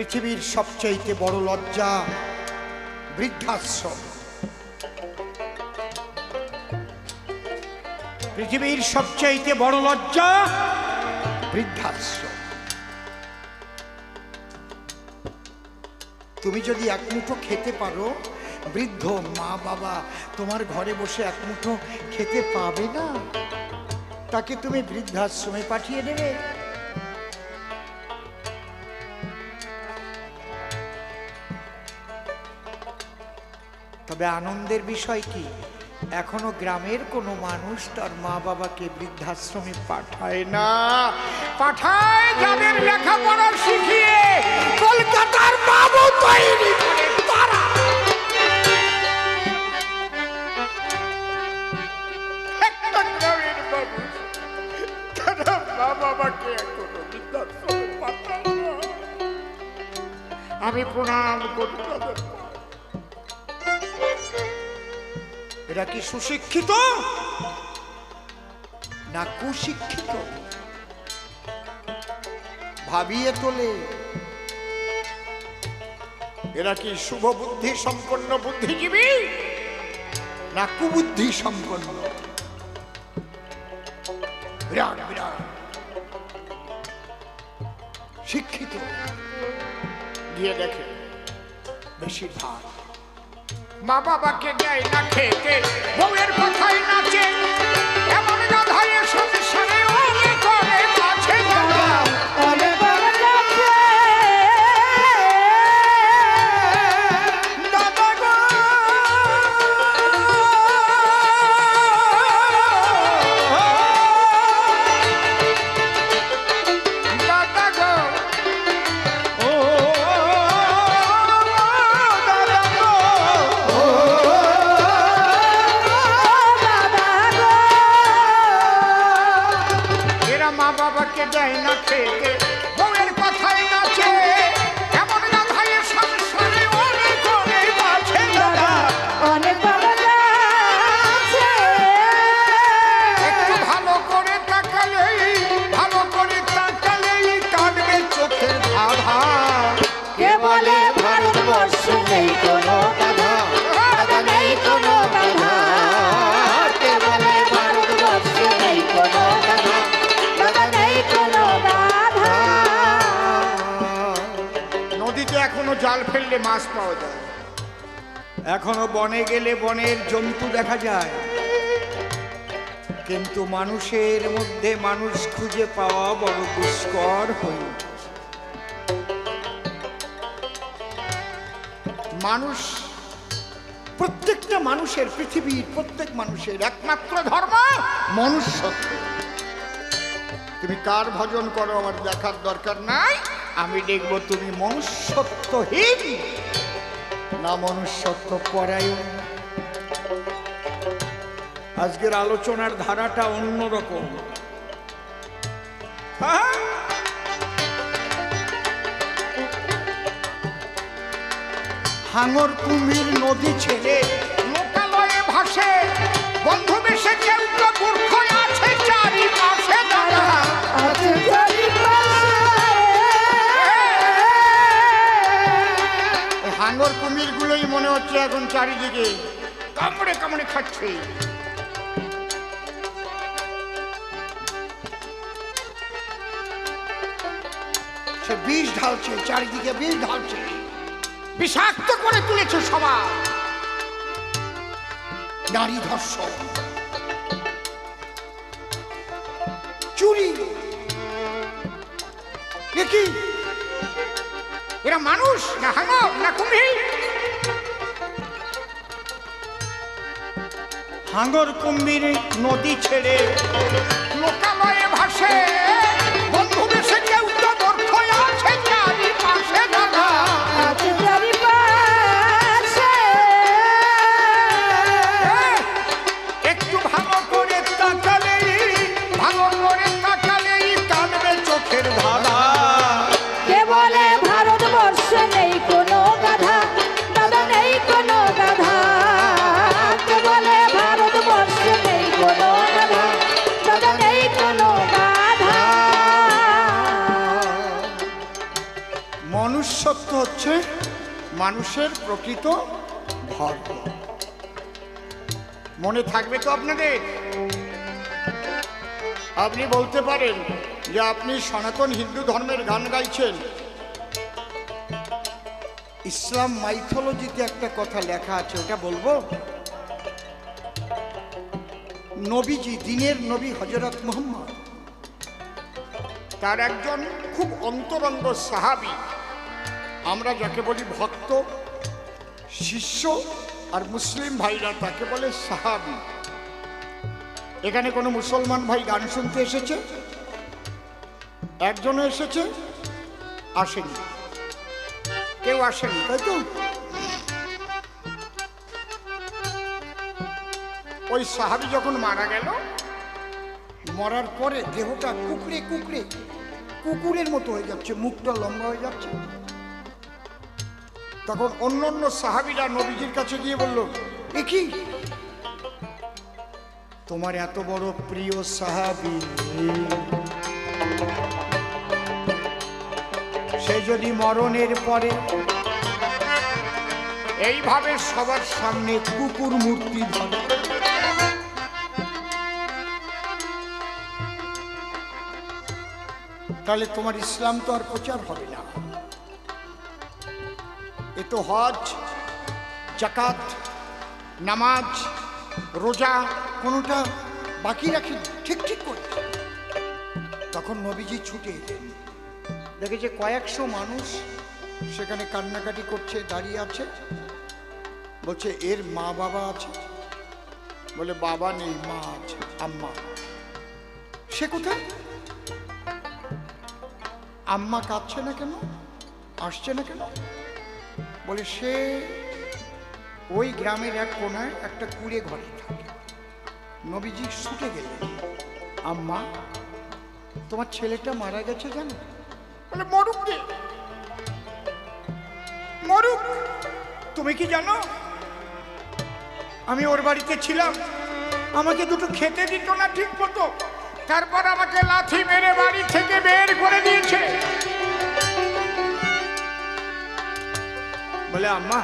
পৃথিবীর সবচাইতে বড় লজ্জা বৃদ্ধাশ্রম। পৃথিবীর সবচাইতে বড় লজ্জা বৃদ্ধাশ্রম। তুমি যদি এক মুঠো খেতে পারো, বৃদ্ধ মা বাবা তোমার ঘরে বসে এক মুঠো খেতে পাবে না? তাকে তুমি বৃদ্ধাশ্রমে পাঠিয়ে দেবে। তবে আনন্দের বিষয় কি? এখনও গ্রামের কোনো মানুষ তার মা বাবাকে বৃদ্ধাশ্রমে পাঠায় না। পাঠায় যাদের লেখাপড়া শিখিয়ে কলকাতার বাবু তৈরি আমি প্রণাম করি এরা কি সুশিক্ষিত? না কুশিক্ষিত? ভাবিয়ে তোলে। এরা কি শুভ বুদ্ধি সম্পন্ন বুদ্ধিজীবী? না কুবুদ্ধি সম্পন্ন? বিরাট বিরাট। শিক্ষিত। গিয়ে দেখে, বেশিরভাগ। মা বাবাকে দেয় না খেতে বউয়ের কথাই নাচে। দেয় না খেতে। ফেললে মাছ পাওয়া যায়। এখনও বনে গেলে বনের জন্তু দেখা যায়। কিন্তু মানুষের মধ্যে মানুষ খুঁজে পাওয়া বড় দুষ্কর হয়ে মানুষ, প্রত্যেকটা মানুষের পৃথিবীর প্রত্যেক মানুষের একমাত্র ধর্ম মনুষ্যত্ব। তুমি কার ভজন করো আমার দেখার দরকার নাই? আমি দেখব তুমি মনুষ্যত্বহীন না মনুষ্যত্ব পরায়ণ আজকের আলোচনার ধারাটা অন্যরকম? হাঙর কুমির নদী ছেড়ে লোকালয়ে ভাসে, বন্ধু বেশে কেউ আছে চারিপাশে দাদা আছে চারিপাশে। ওই হাঙ্গর কুমির গুলোই মনে হচ্ছে এখন চারিদিকে। কামড়ে কামড়ে খাচ্ছে। সে বিষ ঢালছে, চারিদিকে বিষ ঢালছে। বিষাক্ত করে তুলেছে সবাই। নারী ধর্ষণ। চুরি। কি? এরা মানুষ না হাঙ্গা না কুমির? হাঙ্গর কুম্ভীর নদী ছেড়ে লোকালয়ে ভাসে। মানুষের প্রকৃত ধর্ম। মনে থাকবে তো আপনাদের? আপনি বলতে পারেন যে আপনি সনাতন হিন্দু ধর্মের গান গাইছেন। ইসলাম মাইথোলজিতে একটা কথা লেখা আছে, ওটা বলব? নবীজি, দিনের নবী হজরত মোহাম্মদ। তার একজন খুব অন্তরঙ্গ সাহাবি আমরা যাকে বলি ভক্ত, শিষ্য আর মুসলিম ভাইরা তাকে বলে সাহাবি। এখানে কোনো মুসলমান ভাই গান শুনতে এসেছে? একজনও এসেছে? আসেনি। কেউ আসেনি, তাই তো? ওই সাহাবি যখন মারা গেল, মরার পরে দেহটা কুকড়ে কুকড়ে কুকুরের মতো হয়ে যাচ্ছে, মুখটা লম্বা হয়ে যাচ্ছে। তখন অন্য অন্য সাহাবিরা নবীজির কাছে গিয়ে বলল, এ কি? তোমার এত বড় প্রিয় সাহাবি সে যদি মরণের পরে এইভাবে সবার সামনে কুকুর মূর্তি ধরে, তাহলে তোমার ইসলাম তো আর প্রচার হবে না। তো হজ জাকাত নামাজ রোজা কোনোটা বাকি রাখি, ঠিক ঠিক করে। তখন নবীজি ছুটে এলেন। দেখে যে কয়েকশো মানুষ সেখানে কান্নাকাটি করছে, দাঁড়িয়ে আছে। বলছে, এর মা বাবা আছে? বলে, বাবা নেই, মা আছে, আম্মা। সে কোথায়? আম্মা কাঁদছে না কেন? আসছে না কেন? বলে, সে ওই গ্রামের এক কোনায় একটা কুড়ে ঘরে থাকে। নবীজি ছুটে গেলেন। আম্মা, তোমার ছেলেটা মারা গেছে জানো? বলে, মরুক রে। মরুক, তুমি কি জানো? আমি ওর বাড়িতে ছিলাম। আমাকে দুটো খেতে দিত না ঠিক মতো। তারপর আমাকে লাথি মেরে বাড়ি থেকে বের করে দিয়েছে। বলে, আম্মা,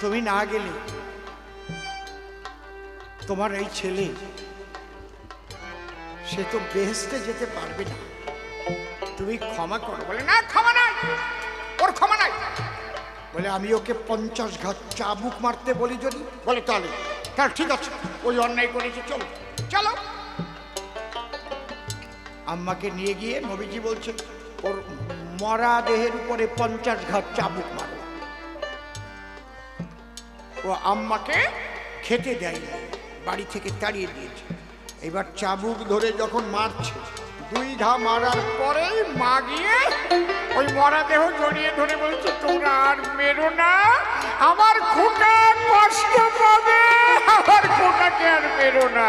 তুমি না গেলে তোমার এই ছেলে, সে তো বেহেস্তে যেতে পারবে না। তুমি ক্ষমা করো। বলে, না, ক্ষমা নাই। ওর ক্ষমা নাই। বলে, আমি ওকে পঞ্চাশ ঘাট চাবুক মারতে বলি যদি? বলে, তাহলে তাহলে ঠিক আছে, ওই অন্যায় করেছে, চলো চলো। আম্মাকে নিয়ে গিয়ে নবীজি বলছে মরা দেহের উপরে পঞ্চাশ ঘাট চাবুক মারো। ও আম্মাকে খেতে দেয় বাড়ি থেকে তাড়িয়ে দিয়েছে। এবার চাবুক ধরে যখন মারছে, দুই ঘা মারার পরেই মা গিয়ে ওই মরা দেহ জড়িয়ে ধরে বলছে, তোমরা আর মেরো না, আমার খোকা কষ্ট পাবে আমার খোকাকে আর মেরো না,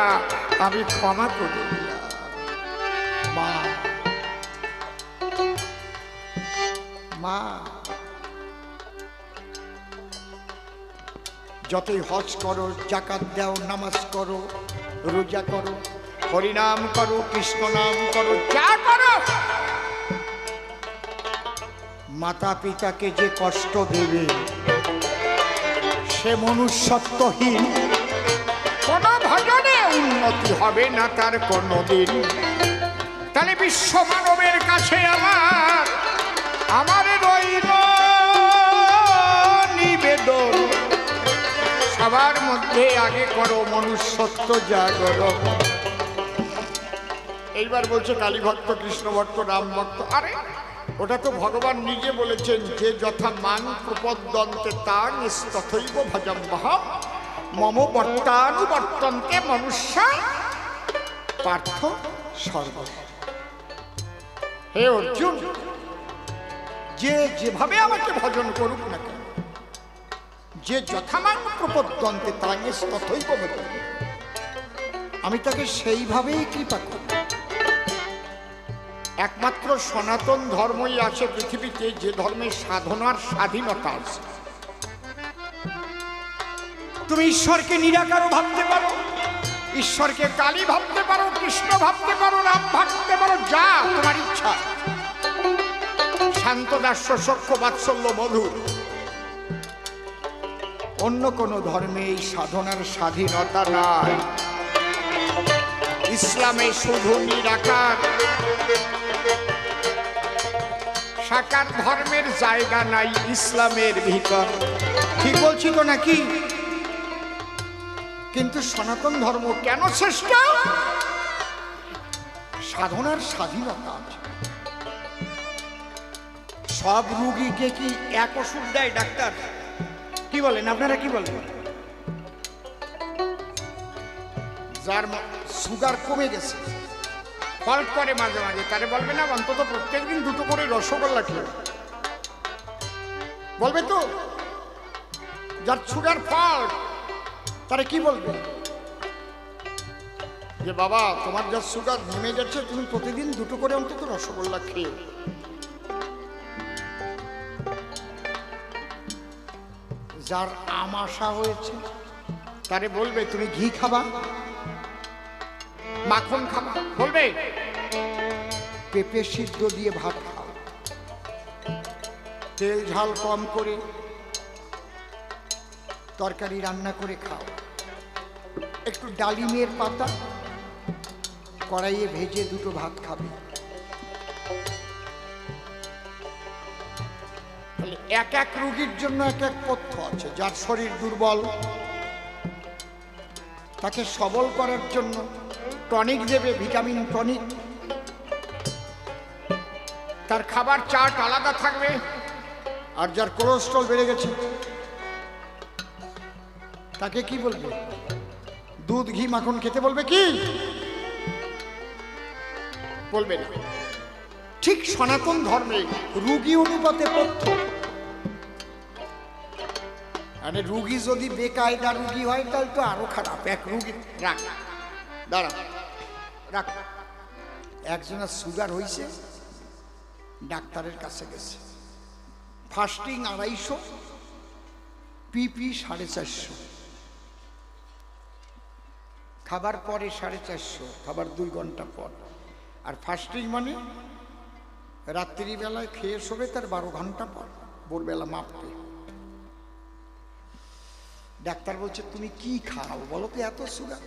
আমি ক্ষমা করে যতই হজ করো, জাকাত দাও, নামাজ করো, রোজা করো, হরিনাম করো, কৃষ্ণ নাম করো, যা করো। মাতা পিতাকে যে কষ্ট দেবে, সে মনুষ্যত্বহীন। কোন ভজনে উন্নতি হবে না তার কোনদিন। তাহলে বিশ্ব মানবের কাছে আমার আমার রইল নিবেদন। সবার মধ্যে আগে করো মনুষ্যত্ব জাগরণ। এইবার বলছে কালী ভক্ত কৃষ্ণ ভক্ত রাম ভক্ত আরে, ওটা তো ভগবান নিজে বলেছেন যে যথা মান প্রপদ্যন্তে তাং তথৈব ভজম মহম মম বর্তানুবর্তন্তে মনুষ্য পার্থ সর্ব। হে অর্জুন, যে যেভাবে আমাকে ভজন করুক না কেন যে যথামান প্রপদ্যন্তে তাঙে ভজন আমি তাকে সেইভাবেই কৃপা করি। একমাত্র সনাতন ধর্মই আছে পৃথিবীতে, যে ধর্মের সাধনার স্বাধীনতা আছে। তুমি ঈশ্বরকে নিরাকারও ভাবতে পারো, ঈশ্বরকে কালী ভাবতে পারো, কৃষ্ণ ভাবতে পারো, রাম ভাবতে পারো, যা তোমার ইচ্ছা। শান্ত দাস্য সক্ষ বাৎসল্য, মধুর। অন্য কোনো ধর্মে এই সাধনার স্বাধীনতা নাই। ইসলামে শুধু নিরাকার। সাকার ধর্মের জায়গা নাই ইসলামের ভিতর। ঠিক বলছি তো নাকি? কিন্তু সনাতন ধর্ম কেন শ্রেষ্ঠ? সাধনার স্বাধীনতা আছে। সব রুগীকে কি এক ওষুধ দেয় ডাক্তার? কি বলেন? আপনারা কি বলেন? যার সুগার কমে গেছে। ফল্ট করে মাঝে মাঝে। তারে বলবে না, অন্তত প্রত্যেকদিন দুটো করে রসগোল্লা খেয়ে বলবে তো? যার সুগার ফল্ট তারে কি বলবে? যে বাবা, তোমার যা সুগার নেমে যাচ্ছে তুমি প্রতিদিন দুটো করে অন্তত রসগোল্লা খেয়ে যার আমাশা হয়েছে, তারে বলবে, তুমি ঘি খাবা? মাখন খাবা? বলবে, পেঁপে সিদ্ধ দিয়ে ভাত খাও। তেল ঝাল কম করে তরকারি রান্না করে খাও। একটু ডালিমের পাতা, কড়াইয়ে ভেজে দুটো ভাত খাবে। এক এক রুগীর জন্য এক এক পথ্য আছে, যার শরীর দুর্বল। তাকে সবল করার জন্য টনিক দেবে, ভিটামিন, টনিক। তার খাবার চাট আলাদা থাকবে, আর যার কোলেস্ট্রল বেড়ে গেছে, তাকে কি বলবে? দুধ, ঘি, মাখন খেতে বলবে কি? বলবে না। ঠিক সনাতন ধর্মে রুগী অনুপাতে পথ্য আরে রুগী যদি বেকায়দা রুগী হয়, তাহলে তো আরও খারাপ। এক রুগী রাখ, দাঁড়া, রাখ। একজনের সুগার হয়েছে ডাক্তারের কাছে গেছে। ফাস্টিং আড়াইশো পিপি সাড়ে চারশো। খাবার পরে সাড়ে চারশো, খাবার দুই ঘণ্টা পর। আর ফাস্টিং মানে রাত্রিবেলায় খেয়ে শোবে তার বারো ঘণ্টা পর, ভোরবেলা মাপবে ডাক্তার বলছে, তুমি কি খাও? বলো তো, এত সুগার?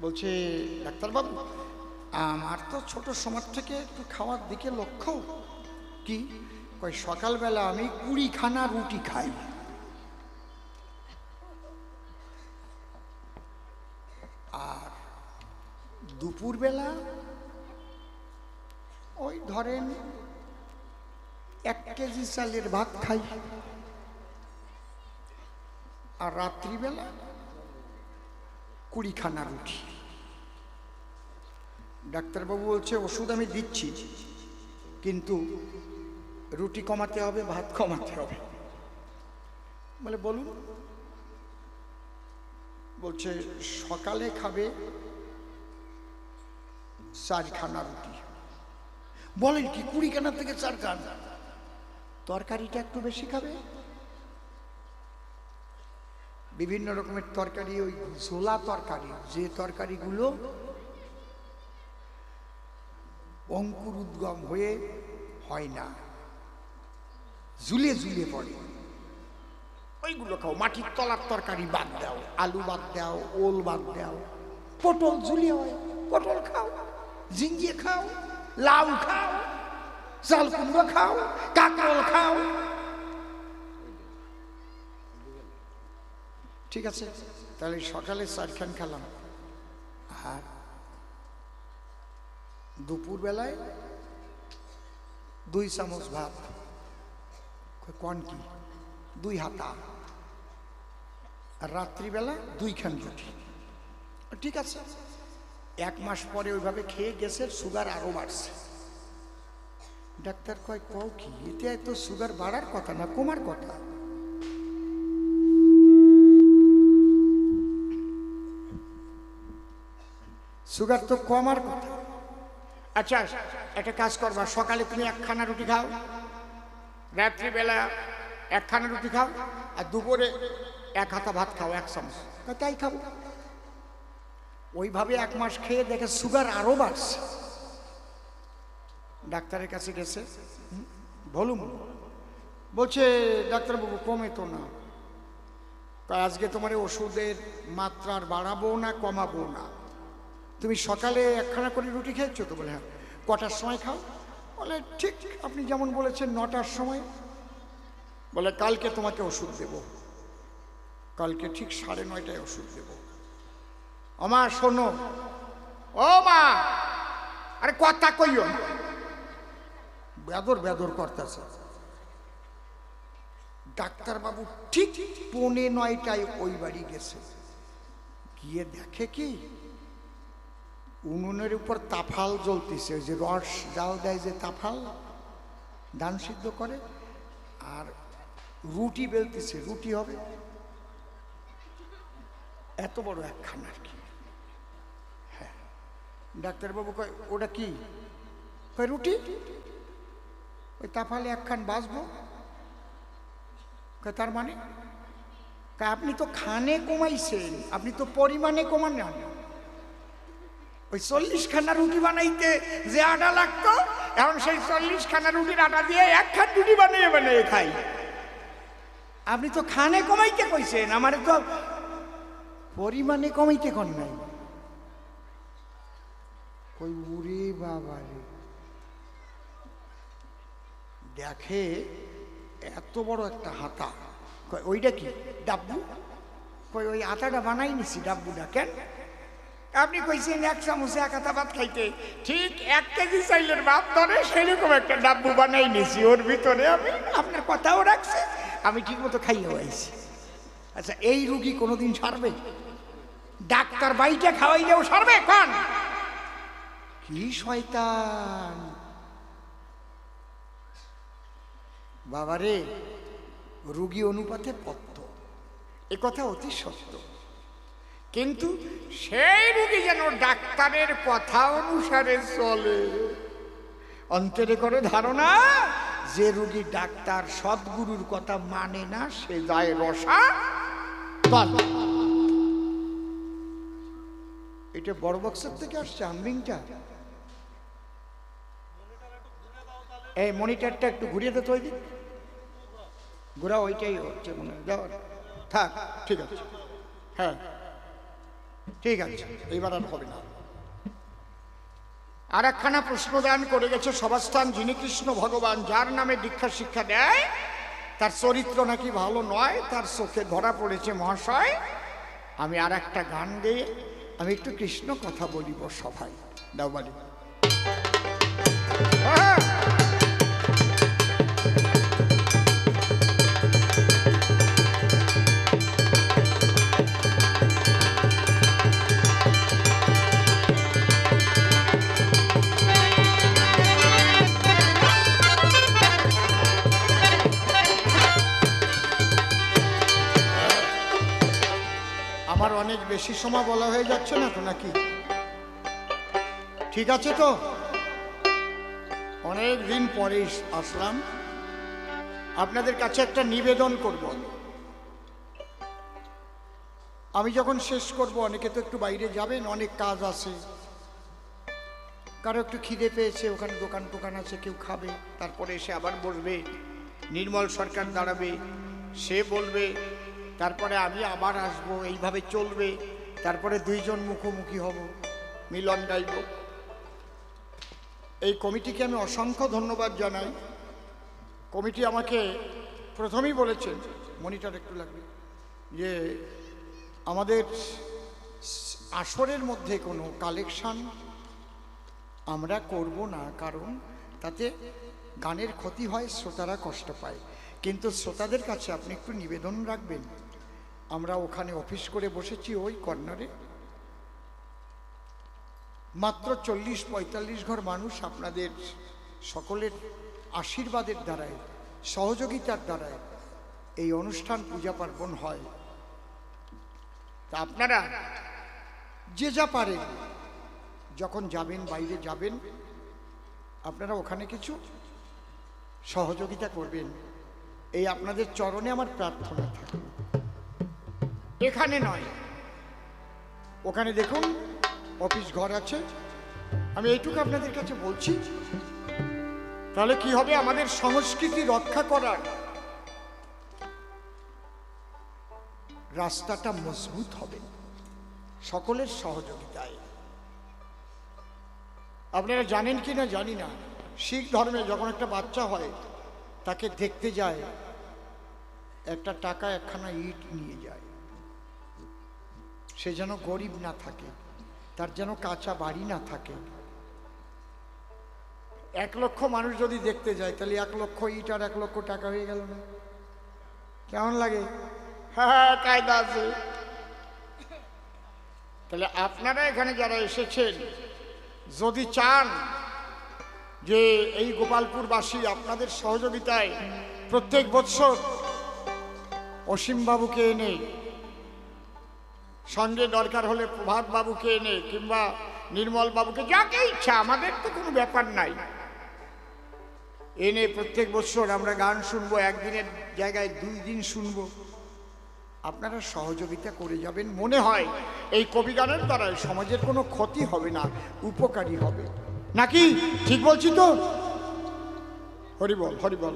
বলছে, ডাক্তারবাবু, আমার তো ছোট সময় থেকে একটু খাওয়ার দিকে লক্ষ্য। কি? কই সকালবেলা আমি কুড়িখানা রুটি খাই। আর দুপুরবেলা, ওই ধরেন কেজি চালের ভাত খাই। আর রাত্রিবেলা কুড়িখানা রুটি ডাক্তারবাবু বলছে, ওষুধ আমি দিচ্ছি, কিন্তু রুটি কমাতে হবে, ভাত কমাতে হবে। বলে, বলুন। বলছে, সকালে খাবে চারখানা রুটি। বলেন কি, কুড়িখানা থেকে চারখানা? তরকারিটা একটু বেশি খাবে? বিভিন্ন রকমের তরকারি, ওই ঝোলা তরকারি, যে তরকারিগুলো অঙ্কুর উদ্গম হয়ে হয় না, ঝুলে ঝুলে পড়ে। ওইগুলো খাও, মাটির তলার তরকারি বাদ দাও, আলু বাদ দাও, ওল বাদ দাও, পটল ঝুলে হয়, পটল খাও, ঝিঙ্গে খাও, লাউ খাও। চাল কুমড়ো খাও কাকরল খাও ঠিক আছে, তাহলে সকালে চারখান খেলাম। আর দুপুরবেলায় দুই চামচ ভাত। কন কি? দুই হাতা। আর রাত্রিবেলা দুইখান রুটি। ঠিক আছে, এক মাস পরে ওইভাবে খেয়ে গেছে সুগার আরও বাড়ছে। ডাক্তার কয়, কও কি? এতে এত সুগার বাড়ার কথা না, কমার কথা? সুগার তো কমার কথা। আচ্ছা একটা কাজ করবা, সকালে তুমি একখানা রুটি খাও, রাত্রিবেলা একখানা রুটি খাও, আর দুপুরে এক হাতা ভাত খাও, এক চামচ। তাই খাব। ওইভাবে এক মাস খেয়ে দেখে সুগার আরও বাড়ছে। ডাক্তারের কাছে গেছে। বলুন। বলছে, ডাক্তারবাবু, কমে তো না। আজকে তোমার ওষুধের মাত্রা আর বাড়াবো না, কমাবো না? তুমি সকালে একখানা করে রুটি খেয়েছো তো? বলে হ্যাঁ। কটার সময় খাও? বলে, ঠিক, আপনি যেমন বলেছেন, নটার সময়। বলে, কালকে তোমাকে ওষুধ দেব। কালকে ঠিক সাড়ে নয়টায় ওষুধ দেব। আমার শোনো। ও মা! আরে কথা কইও না। বেদর বেদর করতেছে। ডাক্তারবাবু ঠিক পৌনে নয়টায় ওই বাড়ি গেছে। গিয়ে দেখে কি? উনুনের উপর তাফাল জ্বলতেছে, ওই যে রস জাল দেয় যে তাফাল ধান সিদ্ধ করে, আর রুটি বেলতেছে, রুটি হবে। এত বড় একখানা আর কি। হ্যাঁ। ডাক্তারবাবু কয়, ওটা কি? কয়, রুটি? ওই তাফালে একখান বাঁচবো? তার মানে? কয় আপনি তো খানে কমাইছেন, আপনি তো পরিমাণে কমান না ওই চল্লিশ খানা রুটি বানাইতে যে আটা লাগতো, এখন সেই চল্লিশ খানা রুটির আটা দিয়ে এক খান রুটি বানিয়ে বানিয়ে খাই। আপনি তো খানে কমাইতে কইছেন, আমার তো পরিমাণে কমাইতে কন নাই। কই বাবা রে দেখে এত বড় একটা হাতা। কয়, ওইটা কি? ডাব্বু। কই ওই আটাটা বানাই নিছি, ডাব্বুটা। কেন? আপনি কইছেন এক চামচে এক হাতা ভাত খাইতে। ঠিক এক কেজি চাইলের ভাত ধরে সেরকম একটা ডাব্বু বানাই নিছি, ওর ভিতরে আমি আপনার কথাও রাখছে, আমি ঠিক মতো খাইয়েও আইছি। আচ্ছা এই রুগী কোনোদিন সারবে? ডাক্তার বাইটা খাওয়াইলেও সারবে, কন? কি শয়তান? বাবারে, রুগী অনুপাতে পত্ত এ কথা অতি সত্য। কিন্তু সেই রুগী যেন ডাক্তারের কথা অনুসারে চলে। অন্তরে করে ধারণা, যে রুগী ডাক্তার সদ্গুরুর কথা মানে না, সে যায় রসা এটা বড় বক্সের থেকে আসছে আমবিংটা এই মনিটরটা একটু ঘুরিয়ে দে তো ঘোরা ওইটাই হচ্ছে মনে হয়। থাক, ঠিক আছে। হ্যাঁ ঠিক আছে, এইবার আর হবে না। আর একখানা প্রশ্নদান করে গেছে সভাস্থান যিনি কৃষ্ণ ভগবান, যার নামে দীক্ষা শিক্ষা দেয়, তার চরিত্র নাকি ভালো নয়, তার চোখে ধরা পড়েছে মহাশয়। আমি আর একটা গান গেয়ে আমি একটু কৃষ্ণ কথা বলিব সভায়। দাও বলি বেশি সময় বলা হয়ে যাচ্ছে না তো নাকি? ঠিক আছে তো? অনেক দিন পরে আসলাম। আপনাদের কাছে একটা নিবেদন করব। আমি। যখন শেষ করব, অনেকে তো একটু বাইরে যাবেন, অনেক কাজ আছে। কারও একটু খিদে পেয়েছে, ওখানে দোকান টোকান আছে, কেউ খাবে, তারপরে এসে আবার বসবে। নির্মল সরকার দাঁড়াবে, সে বলবে তারপরে আমি আবার আসব, এইভাবে চলবে। তারপরে দুইজন মুখোমুখি হব, মিলন গাইব। এই কমিটিকে আমি অসংখ্য ধন্যবাদ জানাই। কমিটি আমাকে প্রথমেই বলেছেন মনিটর একটু লাগবে, যে আমাদের আসরের মধ্যে কোনো কালেকশান আমরা করব না, কারণ তাতে গানের ক্ষতি হয়, শ্রোতারা কষ্ট পায়। কিন্তু শ্রোতাদের কাছে আপনি একটু নিবেদন রাখবেন। আমরা ওখানে অফিস করে বসেছি ওই কর্নারে। মাত্র চল্লিশ পঁয়তাল্লিশ ঘর মানুষ আপনাদের সকলের আশীর্বাদের দ্বারায়, সহযোগিতার দ্বারায় এই অনুষ্ঠান পূজা পার্বণ হয়। তা আপনারা যে যা পারেন, যখন যাবেন, বাইরে যাবেন, আপনারা ওখানে কিছু সহযোগিতা করবেন। এই আপনাদের চরণে আমার প্রার্থনা থাকে। এখানে নয়। ওখানে দেখুন, অফিস ঘর আছে। আমি এইটুকু আপনাদের কাছে বলছি। তাহলে কি হবে? আমাদের সংস্কৃতি রক্ষা করার রাস্তাটা মজবুত হবে। সকলের সহযোগিতায়। আপনারা জানেন কি না জানি না। শিখ ধর্মে যখন একটা বাচ্চা হয়, তাকে দেখতে যায়, একটা টাকা একখানা ইট নিয়ে যায়। সে যেন গরিব না থাকে, তার যেন কাঁচা বাড়ি না থাকে। এক লক্ষ মানুষ যদি দেখতে যায়, তাহলে এক লক্ষ ইট আর এক লক্ষ টাকা হয়ে গেল না। কেমন লাগে? হ্যাঁ তাহলে আপনারা এখানে যারা এসেছেন, যদি চান যে এই গোপালপুরবাসী আপনাদের সহযোগিতায় প্রত্যেক বৎসর অসীমবাবুকে এনে, সঙ্গে দরকার হলে প্রভাত বাবুকে এনে, কিংবা নির্মল বাবুকে যাকে ইচ্ছা, আমাদের তো কোনো ব্যাপার নাই। এনে প্রত্যেক বছর আমরা গান শুনব, একদিনের জায়গায় দুই দিন শুনব। আপনারা সহযোগিতা করে যাবেন। মনে হয় এই কবি গানের দ্বারা সমাজের কোনো ক্ষতি হবে না, উপকারী হবে। নাকি? ঠিক বলছি তো? হরিবল হরিবল